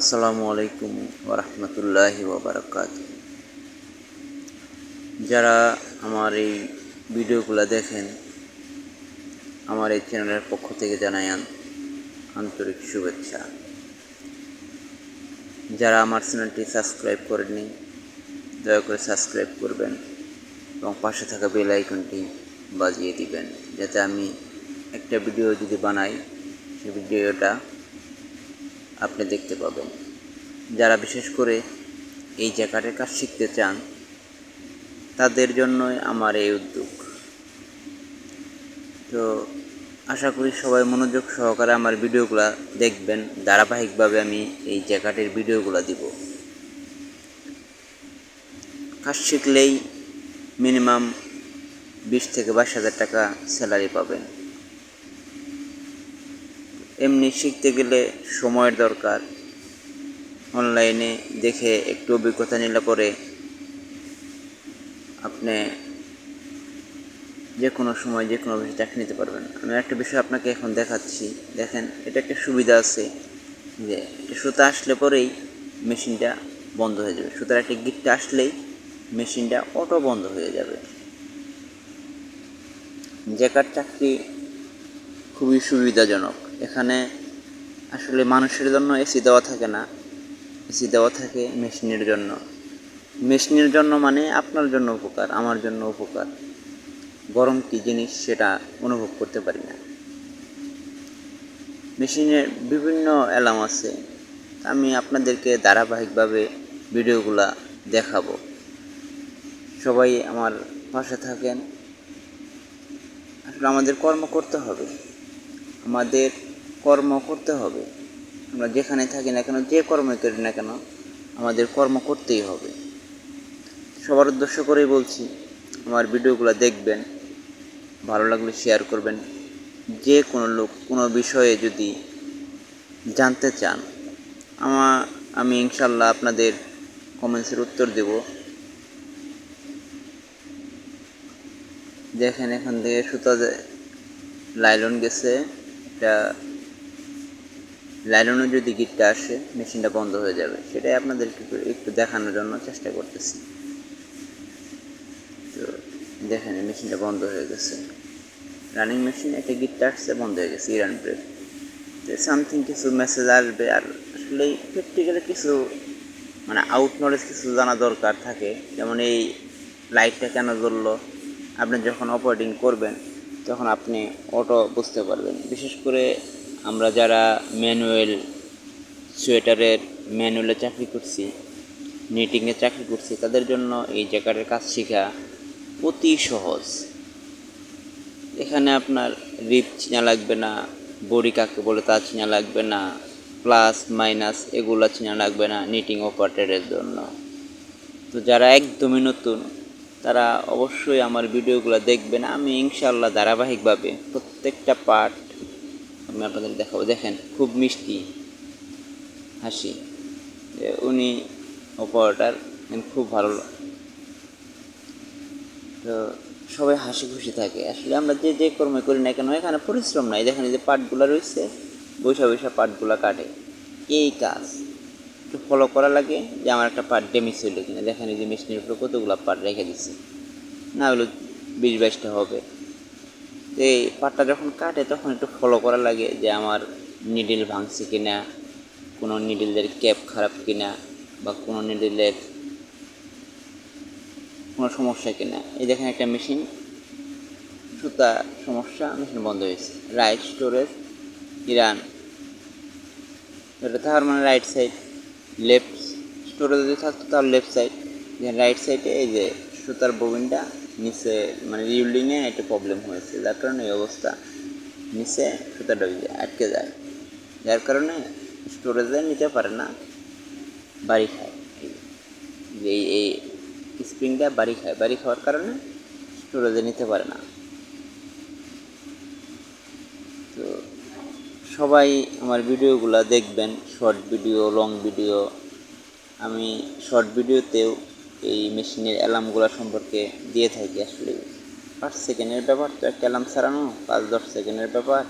আসসালামু আলাইকুম ওরহমতুল্লাহি ওবরাকাত যারা আমার এই ভিডিওগুলো দেখেন, আমার এই চ্যানেলের পক্ষ থেকে জানাই আন্তরিক শুভেচ্ছা। যারা আমার চ্যানেলটি সাবস্ক্রাইব করেননি, দয়া করে সাবস্ক্রাইব করবেন এবং পাশে থাকা বেল আইকনটি বাজিয়ে দিবেন, যাতে আমি একটা ভিডিও যদি বানাই সেই ভিডিওটা আপনি দেখতে পাবেন। যারা বিশেষ করে এই জ্যাকেটের কাজ শিখতে চান, তাদের জন্যই আমার এই উদ্যোগ। তো আশা করি সবাই মনোযোগ সহকারে আমার ভিডিওগুলো দেখবেন। ধারাবাহিকভাবে আমি এই জ্যাকেটের ভিডিওগুলো দিব। কাজ শিখলেই মিনিমাম বিশ থেকে বাইশ হাজার টাকা স্যালারি পাবেন। এমনি শিখতে গেলে সময়ের দরকার। অনলাইনে দেখে একটু অভিজ্ঞতা নিলে পরে আপনি যে কোনো সময় যে কোনো বিষয়ে চাকরি নিতে পারবেন। আমি একটা বিষয় আপনাকে এখন দেখাচ্ছি। দেখেন, এটা একটা সুবিধা আছে যে সুতা আসলে পরেই মেশিনটা বন্ধ হয়ে যাবে। সুতার একটা গিটটা আসলেই মেশিনটা অটো বন্ধ হয়ে যাবে। জ্যাকার চাকরি খুবই সুবিধাজনক। এখানে আসলে মানুষের জন্য এসি দেওয়া থাকে না। এসি দেওয়া থাকে মেশিনের জন্য। মেশিনের জন্য মানে আপনার জন্য উপকার, আমার জন্য উপকার। গরম কী জিনিস সেটা অনুভব করতে পারি না। মেশিনের বিভিন্ন অ্যালার্ম আছে। আমি আপনাদেরকে ধারাবাহিকভাবে ভিডিওগুলা দেখাবো। সবাই আমার পাশে থাকেন। আসলে আমাদের কর্ম করতে হবে। আমাদের কর্ম করতে হবে। আমরা যেখানে থাকি না কেন, যে কর্মই করি না কেন, আমাদের কর্ম করতেই হবে। সবার উদ্দেশ্য করেই বলছি, আমার ভিডিওগুলো দেখবেন, ভালো লাগলে শেয়ার করবেন। যে কোনো লোক কোনো বিষয়ে যদি জানতে চান, আমা, আমি ইনশাল্লাহ আপনাদের কমেন্টসের উত্তর দেব। দেখেন এখান থেকে সুতা লাইলন গেছে, এটা লাইলনের যদি গিটটা আসে, মেশিনটা বন্ধ হয়ে যাবে। সেটাই আপনাদেরকে একটু- দেখানোর জন্য চেষ্টা করতেছি। তো দেখেন মেশিনটা বন্ধ হয়ে গেছে। রানিং মেশিন একটা গিটটা আসছে, বন্ধ হয়ে গেছে ইরান ব্রেক সামথিং কিছু মেসেজ আসবে, আর আসলে প্র্যাকটিক্যালি কিছু মানে আউট নলেজ কিছু জানা দরকার থাকে। যেমন এই লাইটটা কেন জ্বললো? আপনি যখন অপারেটিং করবেন, তখন আপনি অটো বুঝতে পারবেন। বিশেষ করে আমরা যারা ম্যানুয়াল সোয়েটারের ম্যানুয়ালে চাকরি করছি নিটিংয়ে চাকরি করছি, তাদের জন্য এই জ্যাকেটের কাজ শেখা অতি সহজ। এখানে আপনার রিপ চিনা লাগবে না, বড়ি কাকে বলে তা চিনা লাগবে না প্লাস মাইনাস এগুলো চিনা লাগবে না নিটিং অপারেটরের জন্য। তো যারা একদমই নতুন, তারা অবশ্যই আমার ভিডিওগুলো দেখবেন। আমি ইনশাল্লাহ ধারাবাহিকভাবে প্রত্যেকটা পার্ট আমি আপনাদের দেখাবো। দেখেন, খুব মিষ্টি হাসি। যে উনি অপারেটার খুব ভালো তো সবাই হাসি খুশি থাকে। আসলে আমরা যে যে কর্ম করি না কেন, এখানে পরিশ্রম নাই। দেখেন যে পাটগুলো রয়েছে বৈশা বৈশা পাটগুলো কাটে। এই কাজ একটু ফলো করা লাগে যে আমার একটা পাট ডেমিস হইল কিনা। দেখেন এই যে মেশিনের উপরে কতগুলো পাট রেখে দিছি। না হলো বিশ বাইশটা হবে। এই পাটটা যখন কাটে, তখন একটু ফলো করা লাগে যে আমার নিডিল ভাঙছে কিনা, কোনো নিডিলের ক্যাপ খারাপ কিনা, বা কোনো নিডিলের কোনো সমস্যা কিনা। এই দেখেন একটা মেশিন সুতা সমস্যা মেশিন বন্ধ হয়েছে রাইট স্টোরেজ ইরান এটা মানে রাইট সাইড লেফট স্টোরেজ যদি থাকতো তার লেফট সাইড রাইট সাইডে এই যে সুতার ববিনটা নিচে মানে রিউলিংয়ে একটা প্রবলেম হয়েছে, যার কারণে এই অবস্থা। নিচে সুতাটা আটকে যায়। যার কারণে স্টোরেজে নিতে পারে না, বাড়ি খায়। এই এই স্প্রিংটা বাড়ি খায়, বাড়ি খাওয়ার কারণে স্টোরেজে নিতে পারে না। তো সবাই আমার ভিডিওগুলো দেখবেন, শর্ট ভিডিও, লং ভিডিও। আমি শর্ট ভিডিওতেও এই মেশিনের অ্যালার্মগুলো সম্পর্কে দিয়ে থাকি আসলে। পাঁচ সেকেন্ডের ব্যাপার তো একটা অ্যালার্ম ছাড়ানো, পাঁচ দশ সেকেন্ডের ব্যাপার।